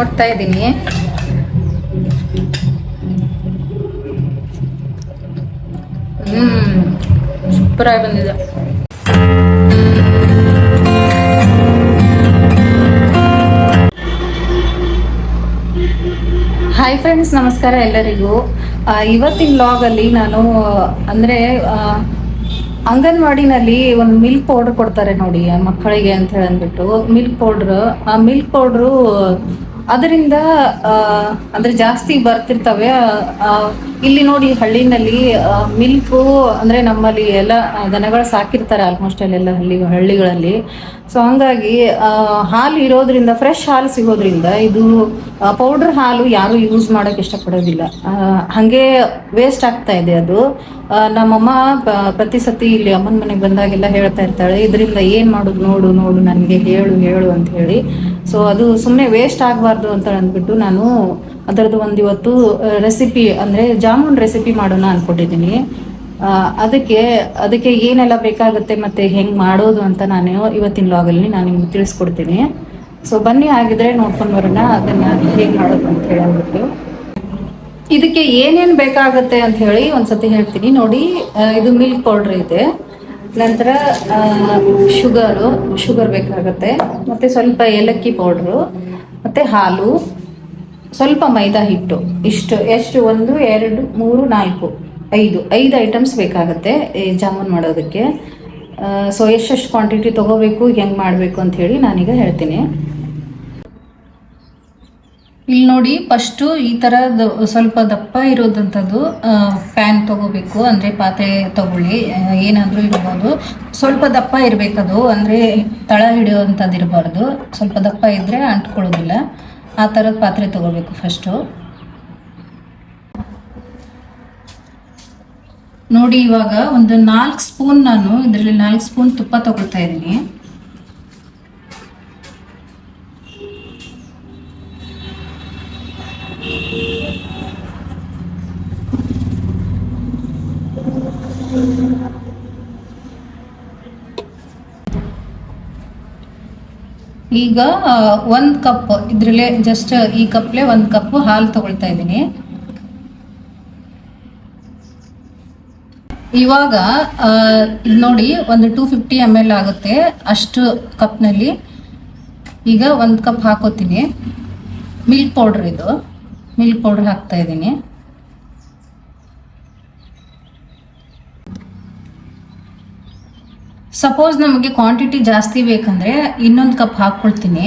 ನೋಡ್ತಾ ಇದ್ದೀನಿ. ಹ್ಮ್ ಆಗಿ ಬಂದಿದೆ. ಹಾಯ್ ಫ್ರೆಂಡ್ಸ್ ನಮಸ್ಕಾರ ಎಲ್ಲರಿಗೂ. ಇವತ್ತಿನ ಇವತ್ತಿನ ಅಲ್ಲಿ ನಾನು, ಅಂದರೆ ಅಂಗನವಾಡಿನಲ್ಲಿ ಒಂದು ಮಿಲ್ಕ್ ಪೌಡರ್ ಕೊಡ್ತಾರೆ ನೋಡಿ ಮಕ್ಕಳಿಗೆ ಅಂತ ಹೇಳಿ ಅಂದ್ಬಿಟ್ಟು ಮಿಲ್ಕ್ ಪೌಡ್ರ್ ಆ ಮಿಲ್ಕ್ ಪೌಡ್ರು ಅದರಿಂದ ಅಂದ್ರೆ ಜಾಸ್ತಿ ಬರ್ತಿರ್ತವೆ. ಇಲ್ಲಿ ನೋಡಿ ಹಳ್ಳಿನಲ್ಲಿ ಮಿಲ್ಕು ಅಂದ್ರೆ ನಮ್ಮಲ್ಲಿ ಎಲ್ಲ ದನಗಳು ಸಾಕಿರ್ತಾರೆ ಆಲ್ಮೋಸ್ಟ್ ಅಲ್ಲೆಲ್ಲ ಹಳ್ಳಿ, ಹಳ್ಳಿಗಳಲ್ಲಿ. ಸೊ ಹಂಗಾಗಿ ಹಾಲು ಇರೋದ್ರಿಂದ ಫ್ರೆಶ್ ಹಾಲು ಸಿಗೋದ್ರಿಂದ ಇದು ಪೌಡರ್ ಹಾಲು ಯಾರು ಯೂಸ್ ಮಾಡೋಕೆ ಇಷ್ಟಪಡೋದಿಲ್ಲ. ಹಾಗೆ ವೇಸ್ಟ್ ಆಗ್ತಾ ಇದೆ ಅದು. ನಮ್ಮಮ್ಮ ಪ್ರತಿ ಸತಿ ಇಲ್ಲಿ ಅಮ್ಮನ ಮನೆಗೆ ಬಂದಾಗೆಲ್ಲ ಹೇಳ್ತಾ ಇರ್ತಾಳೆ, ಇದರಿಂದ ಏನು ಮಾಡೋದು ನೋಡು ನೋಡು, ನನಗೆ ಹೇಳು ಹೇಳು ಅಂತ ಹೇಳಿ. ಸೊ ಅದು ಸುಮ್ಮನೆ ವೇಸ್ಟ್ ಆಗಬಾರ್ದು ಅಂತ ಅಂದ್ಬಿಟ್ಟು ನಾನು ಅದರದ್ದು ಒಂದು ಇವತ್ತು ರೆಸಿಪಿ ಅಂದರೆ ಜಾಮೂನ್ ರೆಸಿಪಿ ಮಾಡೋಣ ಅಂದ್ಕೊಂಡಿದ್ದೀನಿ ಅದಕ್ಕೆ ಅದಕ್ಕೆ ಏನೆಲ್ಲ ಬೇಕಾಗುತ್ತೆ ಮತ್ತು ಹೆಂಗೆ ಮಾಡೋದು ಅಂತ ನಾನು ಇವತ್ತಿನ ಲಾಗಲ್ಲಿ ನಾನು ನಿಮ್ಗೆ ತಿಳಿಸ್ಕೊಡ್ತೀನಿ. ಸೊ ಬನ್ನಿ ಆಗಿದ್ರೆ ನೋಡ್ಕೊಂಡು ಬರೋಣ, ಅದನ್ನು ಹೇಗೆ ಮಾಡೋದು ಅಂತ ಹೇಳಿ ಅಂದ್ಬಿಟ್ಟು. ಇದಕ್ಕೆ ಏನೇನು ಬೇಕಾಗುತ್ತೆ ಅಂತ ಹೇಳಿ ಒಂದ್ಸತಿ ಹೇಳ್ತೀನಿ. ನೋಡಿ ಇದು ಮಿಲ್ಕ್ ಪೌಡ್ರ್ ಇದೆ. ನಂತರ ಶುಗರು, ಶುಗರ್ ಬೇಕಾಗುತ್ತೆ. ಮತ್ತು ಸ್ವಲ್ಪ ಏಲಕ್ಕಿ ಪೌಡ್ರು, ಮತ್ತು ಹಾಲು, ಸ್ವಲ್ಪ ಮೈದಾ ಹಿಟ್ಟು. ಇಷ್ಟು, ಎಷ್ಟು? ಒಂದು, ಎರಡು, ಮೂರು, ನಾಲ್ಕು, ಐದು. ಐದು ಐಟಮ್ಸ್ ಬೇಕಾಗುತ್ತೆ ಈ ಜಾಮೂನ್ ಮಾಡೋದಕ್ಕೆ. ಸೊ, ಎಷ್ಟೆಷ್ಟು ಕ್ವಾಂಟಿಟಿ ತೊಗೋಬೇಕು, ಹೆಂಗೆ ಮಾಡಬೇಕು ಅಂತ ಹೇಳಿ ನಾನೀಗ ಹೇಳ್ತೀನಿ. ಇಲ್ಲಿ ನೋಡಿ ಫಸ್ಟು ಈ ಥರದ್ದು ಸ್ವಲ್ಪ ದಪ್ಪ ಇರೋದಂಥದ್ದು ಫ್ಯಾನ್ ತಗೋಬೇಕು, ಅಂದರೆ ಪಾತ್ರೆ ತಗೊಳ್ಳಿ ಏನಾದರೂ ಇರ್ಬೋದು. ಸ್ವಲ್ಪ ದಪ್ಪ ಇರಬೇಕದು, ಅಂದರೆ ತಳ ಹಿಡಿಯೋವಂಥದ್ದು ಇರಬಾರ್ದು. ಸ್ವಲ್ಪ ದಪ್ಪ ಇದ್ದರೆ ಅಂಟ್ಕೊಳ್ಳೋದಿಲ್ಲ. ಆ ಥರದ ಪಾತ್ರೆ ತಗೋಬೇಕು ಫಸ್ಟು ನೋಡಿ, ಇವಾಗ ಒಂದು ನಾಲ್ಕು ಸ್ಪೂನ್ ನಾನು, ಇದರಲ್ಲಿ ನಾಲ್ಕು ಸ್ಪೂನ್ ತುಪ್ಪ ತಗೊಳ್ತಾ ಇದ್ದೀನಿ. ಈಗ ಒಂದು ಕಪ್ ಇದ್ರಲ್ಲೇ ಜಸ್ಟ್ ಈ ಕಪ್ಲೆ ಒಂದು ಕಪ್ ಹಾಲು ತಗೊಳ್ತಾ ಇದ್ದೀನಿ. ಇವಾಗ ನೋಡಿ, ಒಂದು ಟೂ ಫಿಫ್ಟಿ ಎಂ ಎಲ್ ಆಗುತ್ತೆ ಅಷ್ಟು ಕಪ್ನಲ್ಲಿ ಈಗ ಒಂದು ಕಪ್ ಹಾಕೋತೀನಿ. ಮಿಲ್ಕ್ ಪೌಡ್ರ್ ಇದು. ಮಿಲ್ಕ್ ಪೌಡ್ರ್ ಹಾಕ್ತಾ ಇದ್ದೀನಿ. ಸಪೋಸ್ ನಮಗೆ ಕ್ವಾಂಟಿಟಿ ಜಾಸ್ತಿ ಬೇಕಂದ್ರೆ ಇನ್ನೊಂದು ಕಪ್ ಹಾಕ್ಕೊಳ್ತೀನಿ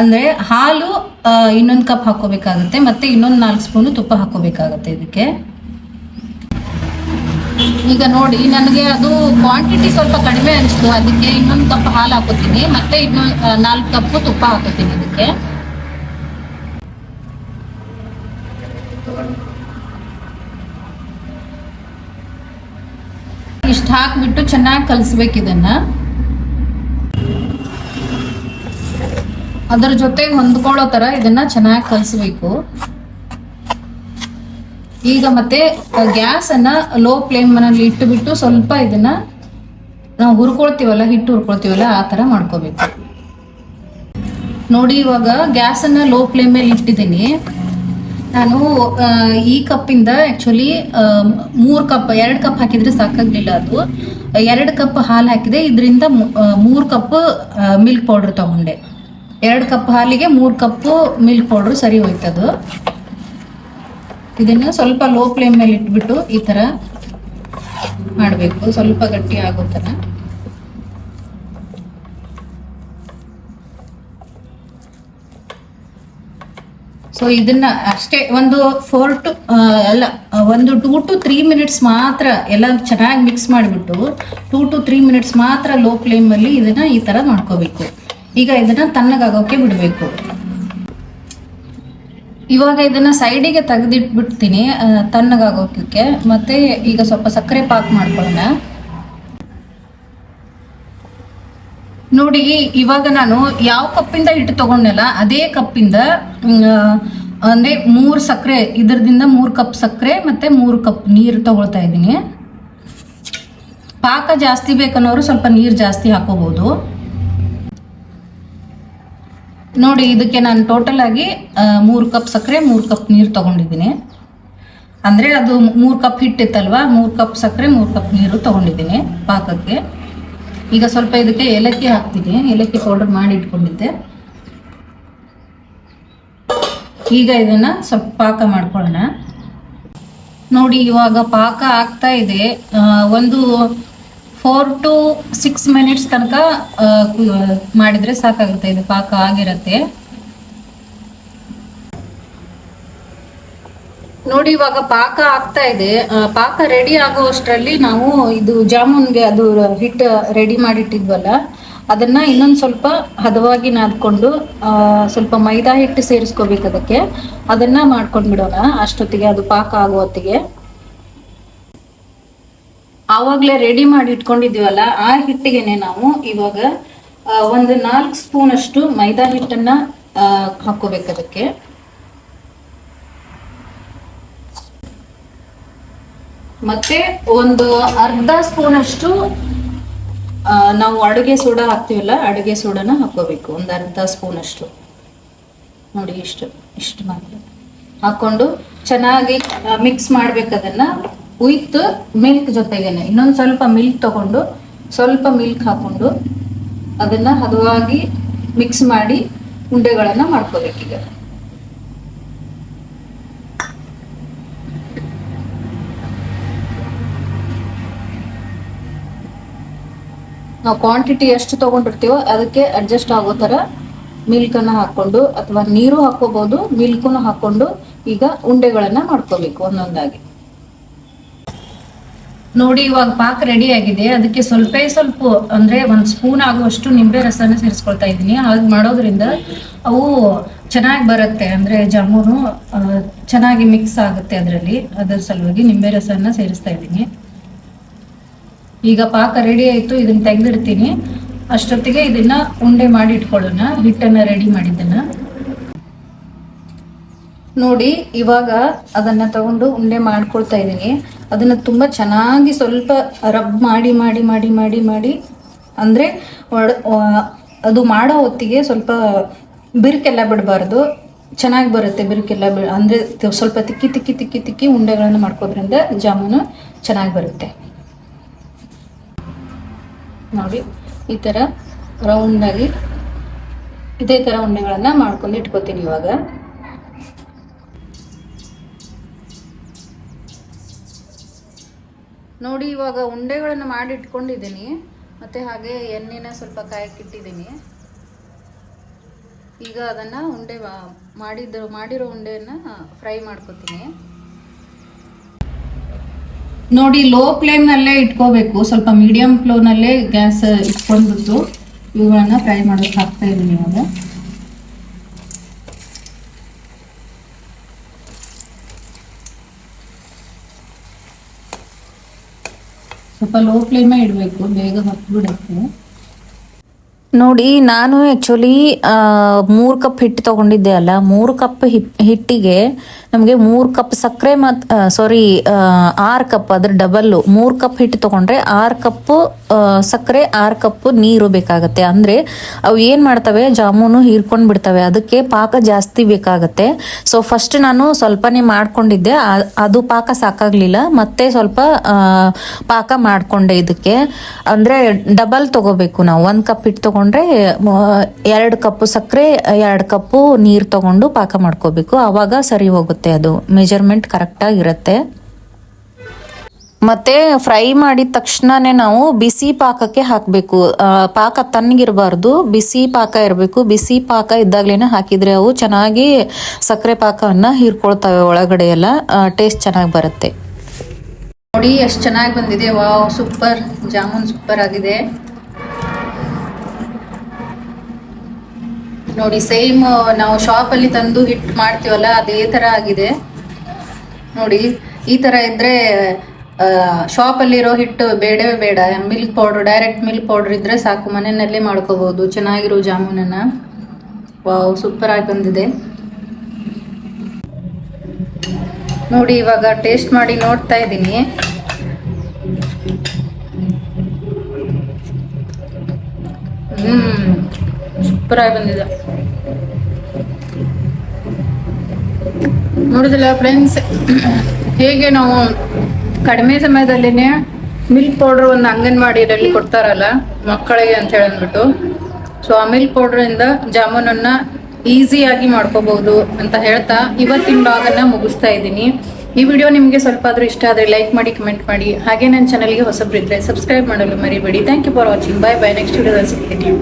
ಅಂದರೆ ಹಾಲು ಇನ್ನೊಂದು ಕಪ್ ಹಾಕೋಬೇಕಾಗುತ್ತೆ ಮತ್ತೆ ಇನ್ನೊಂದು ನಾಲ್ಕು ಸ್ಪೂನು ತುಪ್ಪ ಹಾಕೋಬೇಕಾಗುತ್ತೆ ಇದಕ್ಕೆ. ಈಗ ನೋಡಿ, ನನಗೆ ಅದು ಕ್ವಾಂಟಿಟಿ ಸ್ವಲ್ಪ ಕಡಿಮೆ ಅನಿಸ್ತು, ಅದಕ್ಕೆ ಇನ್ನೊಂದು ಕಪ್ ಹಾಲು ಹಾಕೋತೀನಿ, ಮತ್ತೆ ಇನ್ನೊಂದು ನಾಲ್ಕು ಕಪ್ ತುಪ್ಪ ಹಾಕೋತೀನಿ ಇದಕ್ಕೆ. ಇಷ್ಟು ಹಾಕಿಬಿಟ್ಟು ಚೆನ್ನಾಗಿ ಕಲಿಸ್ಬೇಕು ಇದನ್ನ. ಅದರ ಜೊತೆಗೆ ಹೊಂದ್ಕೊಳ್ಳೋ ತರ ಇದನ್ನ ಚೆನ್ನಾಗಿ ಕಲಿಸ್ಬೇಕು. ಈಗ ಮತ್ತೆ ಗ್ಯಾಸ್ ಅನ್ನ ಲೋ ಫ್ಲೇಮ್ನಲ್ಲಿ ಇಟ್ಟುಬಿಟ್ಟು ಸ್ವಲ್ಪ ಇದನ್ನ ನಾವು ಹುರ್ಕೊಳ್ತೀವಲ್ಲ, ಹಿಟ್ಟು ಹುರ್ಕೊಳ್ತೀವಲ್ಲ, ಆ ತರ ಮಾಡ್ಕೋಬೇಕು. ನೋಡಿ ಇವಾಗ ಗ್ಯಾಸ್ ಅನ್ನ ಲೋ ಫ್ಲೇಮ್ ಮೇಲೆ ಇಟ್ಟಿದ್ದೀನಿ. ನಾನು ಈ ಕಪ್ಪಿಂದ ಆ್ಯಕ್ಚುಲಿ ಮೂರು ಕಪ್, ಎರಡು ಕಪ್ ಹಾಕಿದ್ರೆ ಸಾಕಾಗಲಿಲ್ಲ ಅದು. ಎರಡು ಕಪ್ ಹಾಲು ಹಾಕಿದೆ, ಇದರಿಂದ ಮೂರು ಕಪ್ ಮಿಲ್ಕ್ ಪೌಡ್ರ್ ತಗೊಂಡೆ. ಎರಡು ಕಪ್ ಹಾಲಿಗೆ ಮೂರು ಕಪ್ಪು ಮಿಲ್ಕ್ ಪೌಡ್ರ್ ಸರಿ ಹೋಯ್ತದು ಇದನ್ನು ಸ್ವಲ್ಪ ಲೋ ಫ್ಲೇಮ್ ಮೇಲೆ ಇಟ್ಬಿಟ್ಟು ಈ ಥರ ಮಾಡಬೇಕು. ಸ್ವಲ್ಪ ಗಟ್ಟಿ ಆಗೋ ಥರ ಸೊ ಇದನ್ನ ಅಷ್ಟೇ ಒಂದು ಫೋರ್ ಟು ಅಲ್ಲ ಒಂದು ಟೂ ಟು ತ್ರೀ ಮಿನಿಟ್ಸ್ ಮಾತ್ರ ಎಲ್ಲ ಚೆನ್ನಾಗಿ ಮಿಕ್ಸ್ ಮಾಡಿಬಿಟ್ಟು ಟೂ ಟು ತ್ರೀ ಮಿನಿಟ್ಸ್ ಮಾತ್ರ ಲೋ ಫ್ಲೇಮಲ್ಲಿ ಇದನ್ನ ಈ ಥರ ಮಾಡ್ಕೋಬೇಕು. ಈಗ ಇದನ್ನ ತಣ್ಣಗಾಗೋಕೆ ಬಿಡಬೇಕು. ಇವಾಗ ಇದನ್ನ ಸೈಡಿಗೆ ತೆಗೆದಿಟ್ಬಿಡ್ತೀನಿ ತನ್ನಗಾಗೋಕೆ ಮತ್ತೆ ಈಗ ಸ್ವಲ್ಪ ಸಕ್ಕರೆ ಪಾಕ್ ಮಾಡ್ಕೊಳ್ಳೋಣ. ನೋಡಿ, ಇವಾಗ ನಾನು ಯಾವ ಕಪ್ಪಿಂದ ಹಿಟ್ಟು ತಗೊಂಡಲ್ಲ ಅದೇ ಕಪ್ಪಿಂದ ಅಂದರೆ ಮೂರು ಸಕ್ಕರೆ ಇದರದಿಂದ ಮೂರು ಕಪ್ ಸಕ್ಕರೆ ಮತ್ತೆ ಮೂರು ಕಪ್ ನೀರು ತಗೊಳ್ತಾ ಇದ್ದೀನಿ. ಪಾಕ ಜಾಸ್ತಿ ಬೇಕನ್ನೋರು ಸ್ವಲ್ಪ ನೀರು ಜಾಸ್ತಿ ಹಾಕೋಬಹುದು ನೋಡಿ, ಇದಕ್ಕೆ ನಾನು ಟೋಟಲ್ ಆಗಿ ಮೂರು ಕಪ್ ಸಕ್ಕರೆ ಮೂರು ಕಪ್ ನೀರು ತಗೊಂಡಿದ್ದೀನಿ. ಅಂದರೆ ಅದು ಮೂರು ಕಪ್ ಹಿಟ್ಟಿತ್ತಲ್ವಾ, ಮೂರು ಕಪ್ ಸಕ್ಕರೆ ಮೂರು ಕಪ್ ನೀರು ತಗೊಂಡಿದ್ದೀನಿ ಪಾಕಕ್ಕೆ. ಈಗ ಸ್ವಲ್ಪ ಇದಕ್ಕೆ ಏಲಕ್ಕಿ ಹಾಕ್ತೀನಿ. ಏಲಕ್ಕಿ ಪೌಡರ್ ಮಾಡಿ ಇಟ್ಕೊಂಡಿದ್ದೆ. ಈಗ ಇದನ್ನ ಸ್ವಲ್ಪ ಪಾಕ ಮಾಡ್ಕೊಳ್ಳೋಣ. ನೋಡಿ, ಇವಾಗ ಪಾಕ ಆಗ್ತಾ ಇದೆ. ಒಂದು ಫೋರ್ ಟು ಸಿಕ್ಸ್ ಮಿನಿಟ್ಸ್ ತನಕ ಮಾಡಿದರೆ ಮಾಡಿದ್ರೆ ಸಾಕಾಗುತ್ತೆ. ಇದು ಪಾಕ ಆಗಿರತ್ತೆ. ನೋಡಿ, ಇವಾಗ ಪಾಕ ಆಗ್ತಾ ಇದೆ. ಪಾಕ ರೆಡಿ ಆಗುವಷ್ಟರಲ್ಲಿ ನಾವು ಇದು ಜಾಮೂನ್ಗೆ ಅದು ಹಿಟ್ಟು ರೆಡಿ ಮಾಡಿಟ್ಟಿದ್ವಲ್ಲ, ಅದನ್ನ ಇನ್ನೊಂದು ಸ್ವಲ್ಪ ಹದವಾಗಿ ನಾದ್ಕೊಂಡು ಸ್ವಲ್ಪ ಮೈದಾ ಹಿಟ್ಟು ಸೇರಿಸ್ಕೋಬೇಕು ಅದಕ್ಕೆ. ಅದನ್ನ ಮಾಡ್ಕೊಂಡು ಬಿಡೋಣ ಅಷ್ಟೊತ್ತಿಗೆ, ಅದು ಪಾಕ ಆಗೋ ಹೊತ್ತಿಗೆ. ಆವಾಗಲೇ ರೆಡಿ ಮಾಡಿ ಇಟ್ಕೊಂಡಿದ್ದೀವಲ್ಲ ಆ ಹಿಟ್ಟಿಗೆನೆ ನಾವು ಇವಾಗ ಒಂದು ನಾಲ್ಕು ಸ್ಪೂನ್ ಅಷ್ಟು ಮೈದಾ ಹಿಟ್ಟನ್ನ ಹಾಕೋಬೇಕು ಅದಕ್ಕೆ. ಮತ್ತೆ ಒಂದು ಅರ್ಧ ಸ್ಪೂನ್ ಅಷ್ಟು ನಾವು ಅಡುಗೆ ಸೋಡಾ ಹಾಕ್ತೀವಲ್ಲ, ಅಡುಗೆ ಸೋಡಾನ ಹಾಕೋಬೇಕು ಒಂದು ಅರ್ಧ ಸ್ಪೂನ್ ಅಷ್ಟು. ನೋಡಿ ಇಷ್ಟು ಇಷ್ಟು ಮಾತ್ರ. ಹಾಕೊಂಡು ಚೆನ್ನಾಗಿ ಮಿಕ್ಸ್ ಅದನ್ನ. ವಿತ್ ಮಿಲ್ಕ್ ಜೊತೆಗೇನೆ. ಇನ್ನೊಂದು ಸ್ವಲ್ಪ ಮಿಲ್ಕ್ ತಗೊಂಡು, ಸ್ವಲ್ಪ ಮಿಲ್ಕ್ ಹಾಕೊಂಡು ಅದನ್ನ ಹದವಾಗಿ ಮಿಕ್ಸ್ ಮಾಡಿ ಉಂಡೆಗಳನ್ನ ಮಾಡ್ಕೋಬೇಕೀಗ. ನಾವು ಕ್ವಾಂಟಿಟಿ ಎಷ್ಟು ತಗೊಂಡಿರ್ತೀವೋ ಅದಕ್ಕೆ ಅಡ್ಜಸ್ಟ್ ಆಗೋ ಥರ ಮಿಲ್ಕನ್ನು ಹಾಕ್ಕೊಂಡು ಅಥವಾ ನೀರು ಹಾಕೋಬಹುದು ಮಿಲ್ಕನ್ನು ಹಾಕ್ಕೊಂಡು ಈಗ ಉಂಡೆಗಳನ್ನು ಮಾಡ್ಕೋಬೇಕು ಒಂದೊಂದಾಗಿ. ನೋಡಿ, ಇವಾಗ ಪಾಕ್ ರೆಡಿ ಆಗಿದೆ. ಅದಕ್ಕೆ ಸ್ವಲ್ಪ ಸ್ವಲ್ಪ, ಅಂದ್ರೆ ಒಂದು ಸ್ಪೂನ್ ಆಗುವಷ್ಟು ನಿಂಬೆ ರಸನ ಸೇರಿಸ್ಕೊಳ್ತಾ ಇದ್ದೀನಿ. ಹಾಗೆ ಮಾಡೋದ್ರಿಂದ ಅವು ಚೆನ್ನಾಗಿ ಬರುತ್ತೆ. ಅಂದ್ರೆ ಜಾಮೂನು ಚೆನ್ನಾಗಿ ಮಿಕ್ಸ್ ಆಗುತ್ತೆ ಅದರಲ್ಲಿ. ಅದರ ಸಲುವಾಗಿ ನಿಂಬೆ ರಸನ ಸೇರಿಸ್ತಾ ಇದ್ದೀನಿ. ಈಗ ಪಾಕ ರೆಡಿ ಆಯ್ತು, ಇದನ್ನ ತೆಗೆದಿಡ್ತೀನಿ. ಅಷ್ಟೊತ್ತಿಗೆ ಇದನ್ನ ಉಂಡೆ ಮಾಡಿ ಇಟ್ಕೊಳ್ಳೋಣ, ಹಿಟ್ಟನ್ನ ರೆಡಿ ಮಾಡಿದ್ದನ್ನ. ನೋಡಿ, ಇವಾಗ ಅದನ್ನ ತಗೊಂಡು ಉಂಡೆ ಮಾಡ್ಕೊಳ್ತಾ ಇದ್ದೀನಿ. ಅದನ್ನ ತುಂಬಾ ಚೆನ್ನಾಗಿ ಸ್ವಲ್ಪ ರಬ್ ಮಾಡಿ ಮಾಡಿ ಮಾಡಿ ಮಾಡಿ ಮಾಡಿ, ಅಂದ್ರೆ ಒಡ ಅದು ಮಾಡೋ ಹೊತ್ತಿಗೆ ಸ್ವಲ್ಪ ಬಿರುಕೆಲ್ಲ ಬಿಡಬಾರ್ದು. ಚೆನ್ನಾಗಿ ಬರುತ್ತೆ ಬಿರುಕೆಲ್ಲ ಬಿ, ಅಂದ್ರೆ ಸ್ವಲ್ಪ ತಿಕ್ಕಿ ತಿಕ್ಕಿ ತಿಕ್ಕಿ ತಿಕ್ಕಿ ಉಂಡೆಗಳನ್ನು ಮಾಡ್ಕೋದ್ರಿಂದ ಜಾಮೂನು ಚೆನ್ನಾಗಿ ಬರುತ್ತೆ. ನೋಡಿ ಈ ಥರ ರೌಂಡಾಗಿ ಇದೇ ಥರ ಉಂಡೆಗಳನ್ನು ಮಾಡ್ಕೊಂಡು ಇಟ್ಕೋತೀನಿ ಇವಾಗ. ನೋಡಿ ಇವಾಗ ಉಂಡೆಗಳನ್ನು ಮಾಡಿ ಇಟ್ಕೊಂಡಿದ್ದೀನಿ. ಮತ್ತು ಹಾಗೆ ಎಣ್ಣೆನ ಸ್ವಲ್ಪ ಕಾಯಕ್ಕಿಟ್ಟಿದ್ದೀನಿ ಈಗ ಅದನ್ನು ಉಂಡೆ ಮಾಡಿದ್ದು ಮಾಡಿರೋ ಉಂಡೆಯನ್ನು ಫ್ರೈ ಮಾಡ್ಕೊತೀನಿ. ನೋಡಿ ಲೋ ಫ್ಲೇಮ್ನಲ್ಲೇ ಇಟ್ಕೋಬೇಕು. ಸ್ವಲ್ಪ ಮೀಡಿಯಂ ಫ್ಲೋನಲ್ಲೇ ಗ್ಯಾಸ್ ಇಟ್ಕೊಂಡ್ಬಿಟ್ಟು ಇವುಗಳನ್ನ ಫ್ರೈ ಮಾಡೋಕೆ ಹಾಕ್ತಾ ಇದ್ದೀನಿ ಇವಾಗ. ಸ್ವಲ್ಪ ಲೋ ಫ್ಲೇಮೇ ಇಡಬೇಕು, ಬೇಗ ಹತ್ಬಿಡುತ್ತೆ ನೋಡಿ, ನಾನು ಆ್ಯಕ್ಚುಲಿ ಮೂರು ಕಪ್ ಹಿಟ್ಟು ತಗೊಂಡಿದ್ದೆ ಅಲ್ಲ. ಮೂರು ಕಪ್ ಹಿಟ್ಟಿಗೆ ನಮಗೆ ಮೂರು ಕಪ್ ಸಕ್ಕರೆ ಮತ್ತು ಸಾರಿ ಆರು ಕಪ್ ಅದ್ರ ಡಬಲ್ಲು ಮೂರು ಕಪ್ ಹಿಟ್ಟು ತಗೊಂಡ್ರೆ ಆರು ಕಪ್ಪು ಸಕ್ಕರೆ, ಆರು ಕಪ್ಪು ನೀರು ಬೇಕಾಗತ್ತೆ. ಅಂದರೆ ಅವು ಏನು ಮಾಡ್ತವೆ? ಜಾಮೂನು ಹೀರ್ಕೊಂಡು ಬಿಡ್ತವೆ. ಅದಕ್ಕೆ ಪಾಕ ಜಾಸ್ತಿ ಬೇಕಾಗತ್ತೆ. ಸೊ ಫಸ್ಟ್ ನಾನು ಸ್ವಲ್ಪನೇ ಮಾಡ್ಕೊಂಡಿದ್ದೆ. ಅದು ಪಾಕ ಸಾಕಾಗಲಿಲ್ಲ. ಮತ್ತೆ ಸ್ವಲ್ಪ ಪಾಕ ಮಾಡಿಕೊಂಡೆ ಇದಕ್ಕೆ. ಅಂದರೆ ಡಬಲ್ ತಗೋಬೇಕು ನಾವು. ಒಂದು ಕಪ್ ಹಿಟ್ಟು ತೊಗೊಂಡ್ರೆ ಎರಡು ಕಪ್ಪು ಸಕ್ಕರೆ, ಎರಡು ಕಪ್ಪು ನೀರು ತಗೊಂಡು ಪಾಕ ಮಾಡ್ಕೋಬೇಕು. ಆವಾಗ ಸರಿ ಹೋಗುತ್ತೆ ಅದು. ಮೆಜರ್ಮೆಂಟ್ ಕರೆಕ್ಟಾಗಿರುತ್ತೆ ಮತ್ತೆ ಫ್ರೈ ಮಾಡಿದ ತಕ್ಷಣನೇ ನಾವು ಬಿಸಿ ಪಾಕಕ್ಕೆ ಹಾಕಬೇಕು. ಪಾಕ ತಣ್ಣಗಿರಬಾರ್ದು. ಬಿಸಿ ಪಾಕ ಇರಬೇಕು. ಬಿಸಿ ಪಾಕ ಇದ್ದಾಗಲೇ ಹಾಕಿದ್ರೆ ಅವು ಚೆನ್ನಾಗಿ ಸಕ್ಕರೆ ಪಾಕವನ್ನು ಹೀರ್ಕೊಳ್ತವೆ ಒಳಗಡೆ ಎಲ್ಲ. ಟೇಸ್ಟ್ ಚೆನ್ನಾಗಿ ಬರುತ್ತೆ. ನೋಡಿ, ಎಷ್ಟು ಚೆನ್ನಾಗಿ ಬಂದಿದೆ. Wow, super. ಜಾಮೂನ್ ಸೂಪರ್ ಆಗಿದೆ. ನೋಡಿ ಸೇಮ್ ನಾವು ಶಾಪಲ್ಲಿ ತಂದು ಹಿಟ್ ಮಾಡ್ತೀವಲ್ಲ, ಅದೇ ಥರ ಆಗಿದೆ. ನೋಡಿ, ಈ ಥರ ಇದ್ರೆ ಶಾಪಲ್ಲಿರೋ ಹಿಟ್ಟು ಬೇಡವೇ ಬೇಡ. Milk powder direct milk powder ಇದ್ರೆ ಸಾಕು. ಮನೆಯಲ್ಲೇ ಮಾಡ್ಕೋಬಹುದು ಚೆನ್ನಾಗಿರೋ ಜಾಮೂನನ್ನ. ವಾವ್ ಸೂಪರ್ ಆಗಿ ಬಂದಿದೆ. ನೋಡಿ, ಇವಾಗ ಟೇಸ್ಟ್ ಮಾಡಿ ನೋಡ್ತಾ ಇದ್ದೀನಿ. ಹ್ಮ್ ಸೂಪರ್ ಆಗಿ ಬಂದಿದೆ. ನೋಡಿದಿಲ್ಲ ಫ್ರೆಂಡ್ಸ್ ಹೇಗೆ ನಾವು ಕಡಿಮೆ ಸಮಯದಲ್ಲಿನೇ ಮಿಲ್ಕ್ ಪೌಡರ್ ಒಂದು ಅಂಗನವಾಡಿಯಲ್ಲಿ ಕೊಡ್ತಾರಲ್ಲ, ಮಕ್ಕಳಿಗೆ ಅಂತ ಹೇಳಿ ಅಂದ್ಬಿಟ್ಟು ಸೊ ಆ ಮಿಲ್ಕ್ ಪೌಡ್ರಿಂದ ಜಾಮೂನನ್ನು ಈಸಿಯಾಗಿ ಮಾಡ್ಕೋಬಹುದು ಅಂತ ಹೇಳ್ತಾ ಇವತ್ತಿನ ಭಾಗನ ಮುಗಿಸ್ತಾ ಇದ್ದೀನಿ. ಈ ವಿಡಿಯೋ ನಿಮಗೆ ಸ್ವಲ್ಪ ಆದರೂ ಇಷ್ಟ ಆದರೆ ಲೈಕ್ ಮಾಡಿ ಕಮೆಂಟ್ ಮಾಡಿ. ಹಾಗೆ ನನ್ನ ಚಾನಲ್ಗೆ ಹೊಸಬ್ರಿದ್ರೆ ಸಬ್ಸ್ಕ್ರೈಬ್ ಮಾಡಲು ಮರಿಬೇಡಿ. Thank you for watching bye bye next ವಿಡಿಯೋದಲ್ಲಿ ಸಿಗ್ತೀನಿ.